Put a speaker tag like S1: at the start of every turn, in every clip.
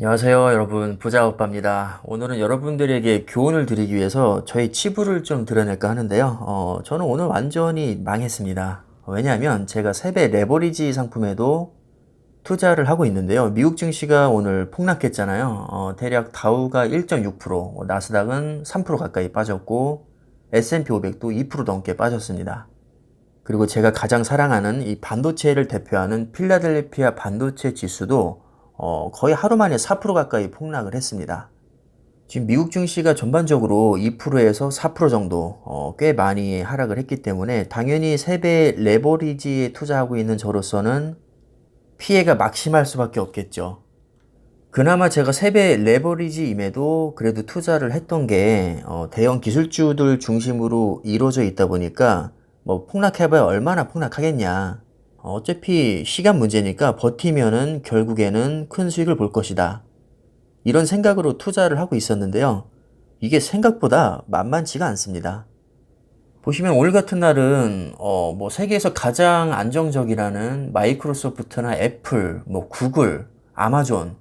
S1: 안녕하세요 여러분. 부자오빠입니다. 오늘은 여러분들에게 교훈을 드리기 위해서 저희 치부를 좀 드러낼까 하는데요. 어, 저는 오늘 완전히 망했습니다. 왜냐하면 제가 세배 레버리지 상품에도 투자를 하고 있는데요. 미국 증시가 오늘 폭락했잖아요. 어, 대략 다우가 1.6% 나스닥은 3% 가까이 빠졌고 S&P 500도 2% 넘게 빠졌습니다. 그리고 제가 가장 사랑하는 이 반도체를 대표하는 필라델피아 반도체 지수도 어, 거의 하루 만에 4% 가까이 폭락을 했습니다. 지금 미국 증시가 전반적으로 2%에서 4% 정도 어, 꽤 많이 하락을 했기 때문에 당연히 세배 레버리지에 투자하고 있는 저로서는 피해가 막심할 수밖에 없겠죠. 그나마 제가 세배 레버리지임에도 그래도 투자를 했던 게 어, 대형 기술주들 중심으로 이루어져 있다 보니까 뭐 폭락해봐야 얼마나 폭락하겠냐. 어, 어차피 시간 문제니까 버티면은 결국에는 큰 수익을 볼 것이다. 이런 생각으로 투자를 하고 있었는데요. 이게 생각보다 만만치가 않습니다. 보시면 오늘 같은 날은 어, 뭐 세계에서 가장 안정적이라는 마이크로소프트나 애플, 뭐 구글, 아마존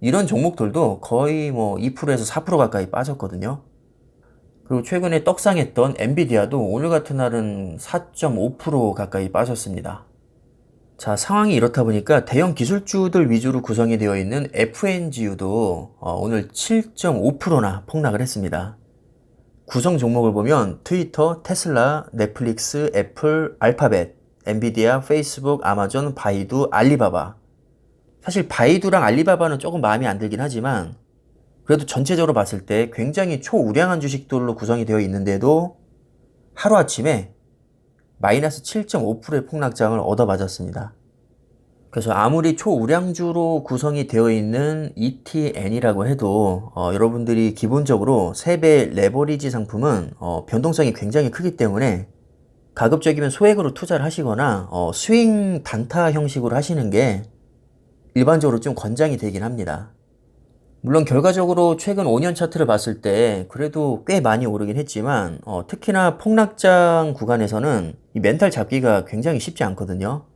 S1: 이런 종목들도 거의 뭐 2%에서 4% 가까이 빠졌거든요. 그리고 최근에 떡상했던 엔비디아도 오늘 같은 날은 4.5% 가까이 빠졌습니다. 자, 상황이 이렇다 보니까 대형 기술주들 위주로 구성이 되어 있는 FNGU도 어, 오늘 7.5%나 폭락을 했습니다. 구성 종목을 보면 트위터, 테슬라, 넷플릭스, 애플, 알파벳, 엔비디아, 페이스북, 아마존, 바이두, 알리바바. 사실 바이두랑 알리바바는 조금 마음에 안 들긴 하지만 그래도 전체적으로 봤을 때 굉장히 초우량한 주식들로 구성이 되어 있는데도 하루아침에 마이너스 7.5%의 폭락장을 얻어맞았습니다. 그래서 아무리 초우량주로 구성이 되어 있는 ETN이라고 해도 어, 여러분들이 기본적으로 3배 레버리지 상품은 어, 변동성이 굉장히 크기 때문에 가급적이면 소액으로 투자를 하시거나 어, 스윙 단타 형식으로 하시는 게 일반적으로 좀 권장이 되긴 합니다. 물론 결과적으로 최근 5년 차트를 봤을 때 그래도 꽤 많이 오르긴 했지만 어, 특히나 폭락장 구간에서는 이 멘탈 잡기가 굉장히 쉽지 않거든요.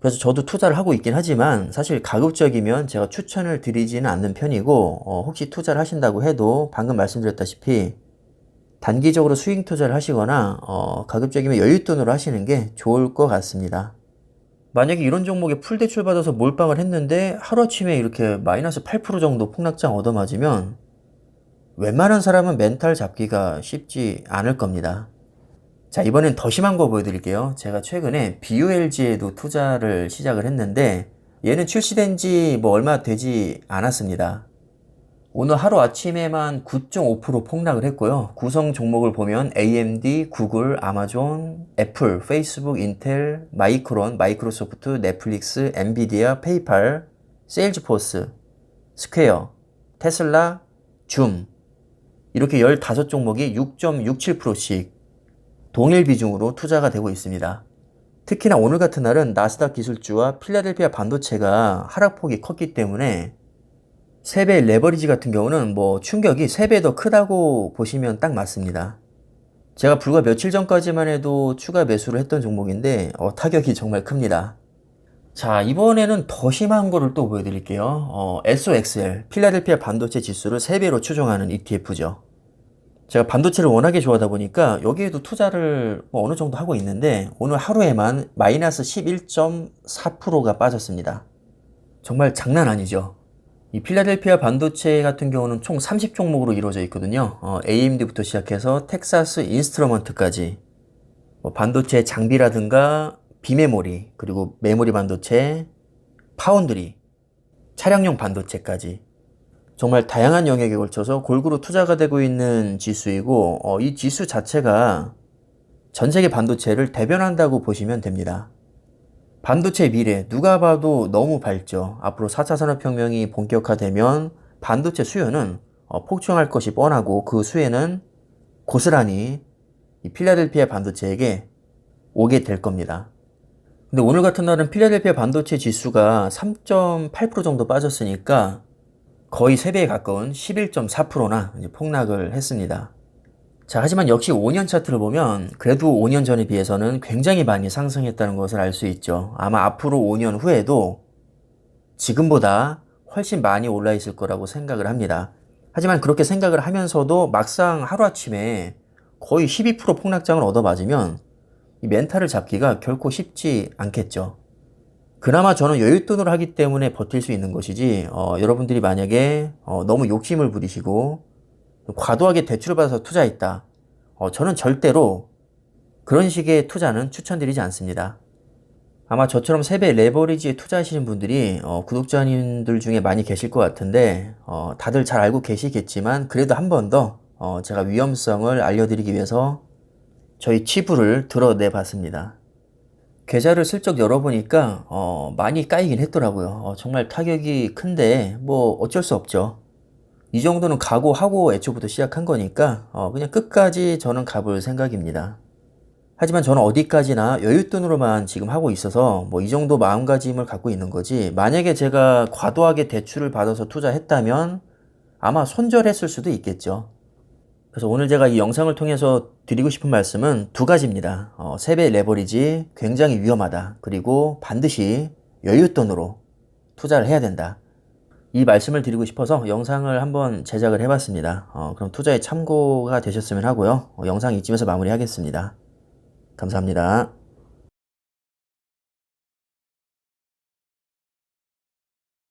S1: 그래서 저도 투자를 하고 있긴 하지만 사실 가급적이면 제가 추천을 드리지는 않는 편이고 어, 혹시 투자를 하신다고 해도 방금 말씀드렸다시피 단기적으로 수익 투자를 하시거나 어, 가급적이면 여윳돈으로 하시는 게 좋을 것 같습니다. 만약에 이런 종목에 풀 대출 받아서 몰빵을 했는데 하루아침에 이렇게 마이너스 8% 정도 폭락장 얻어맞으면 웬만한 사람은 멘탈 잡기가 쉽지 않을 겁니다. 자, 이번엔 더 심한 거 보여드릴게요. 제가 최근에 BULG에도 투자를 시작을 했는데 얘는 출시된 지 뭐 얼마 되지 않았습니다. 오늘 하루 아침에만 9.5% 폭락을 했고요. 구성 종목을 보면 AMD, 구글, 아마존, 애플, 페이스북, 인텔, 마이크론, 마이크로소프트, 넷플릭스, 엔비디아, 페이팔, 세일즈포스, 스퀘어, 테슬라, 줌 이렇게 15종목이 6.67%씩 동일 비중으로 투자가 되고 있습니다. 특히나 오늘 같은 날은 나스닥 기술주와 필라델피아 반도체가 하락폭이 컸기 때문에 3배 레버리지 같은 경우는 뭐 충격이 3배 더 크다고 보시면 딱 맞습니다. 제가 불과 며칠 전까지만 해도 추가 매수를 했던 종목인데 어, 타격이 정말 큽니다. 자 이번에는 더 심한 거를 또 보여드릴게요. 어, SOXL 필라델피아 반도체 지수를 3배로 추종하는 ETF죠. 제가 반도체를 워낙에 좋아하다 보니까 여기에도 투자를 뭐 어느 정도 하고 있는데 오늘 하루에만 마이너스 11.4%가 빠졌습니다. 정말 장난 아니죠. 이 필라델피아 반도체 같은 경우는 총 30종목으로 이루어져 있거든요. 어, AMD부터 시작해서 텍사스 인스트루먼트까지 뭐 반도체 장비라든가 비메모리 그리고 메모리 반도체, 파운드리, 차량용 반도체까지 정말 다양한 영역에 걸쳐서 골고루 투자가 되고 있는 지수이고 어, 이 지수 자체가 전 세계 반도체를 대변한다고 보시면 됩니다. 반도체 미래 누가 봐도 너무 밝죠. 앞으로 4차 산업혁명이 본격화되면 반도체 수요는 어, 폭증할 것이 뻔하고 그 수혜는 고스란히 이 필라델피아 반도체에게 오게 될 겁니다. 근데 오늘 같은 날은 필라델피아 반도체 지수가 3.8% 정도 빠졌으니까 거의 3배에 가까운 11.4%나 폭락을 했습니다. 자, 하지만 역시 5년 차트를 보면 그래도 5년 전에 비해서는 굉장히 많이 상승했다는 것을 알 수 있죠. 아마 앞으로 5년 후에도 지금보다 훨씬 많이 올라 있을 거라고 생각을 합니다. 하지만 그렇게 생각을 하면서도 막상 하루아침에 거의 12% 폭락장을 얻어맞으면 이 멘탈을 잡기가 결코 쉽지 않겠죠. 그나마 저는 여윳돈을 하기 때문에 버틸 수 있는 것이지 어, 여러분들이 만약에 어, 너무 욕심을 부리시고 과도하게 대출을 받아서 투자했다. 어, 저는 절대로 그런 식의 투자는 추천드리지 않습니다. 아마 저처럼 세배 레버리지에 투자하시는 분들이 어, 구독자님들 중에 많이 계실 것 같은데 어, 다들 잘 알고 계시겠지만 그래도 한 번더 어, 제가 위험성을 알려드리기 위해서 저희 치부를 드러내 봤습니다. 계좌를 슬쩍 열어보니까 어, 많이 까이긴 했더라고요. 어, 정말 타격이 큰데 뭐 어쩔 수 없죠. 이 정도는 각오하고 애초부터 시작한 거니까 어, 그냥 끝까지 저는 가볼 생각입니다. 하지만 저는 어디까지나 여윳돈으로만 지금 하고 있어서 뭐 이 정도 마음가짐을 갖고 있는 거지 만약에 제가 과도하게 대출을 받아서 투자했다면 아마 손절했을 수도 있겠죠. 그래서 오늘 제가 이 영상을 통해서 드리고 싶은 말씀은 두 가지입니다. 어, 세배 레버리지 굉장히 위험하다. 그리고 반드시 여윳돈으로 투자를 해야 된다. 이 말씀을 드리고 싶어서 영상을 한번 제작을 해봤습니다. 어, 그럼 투자에 참고가 되셨으면 하고요. 어, 영상 이쯤에서 마무리하겠습니다. 감사합니다.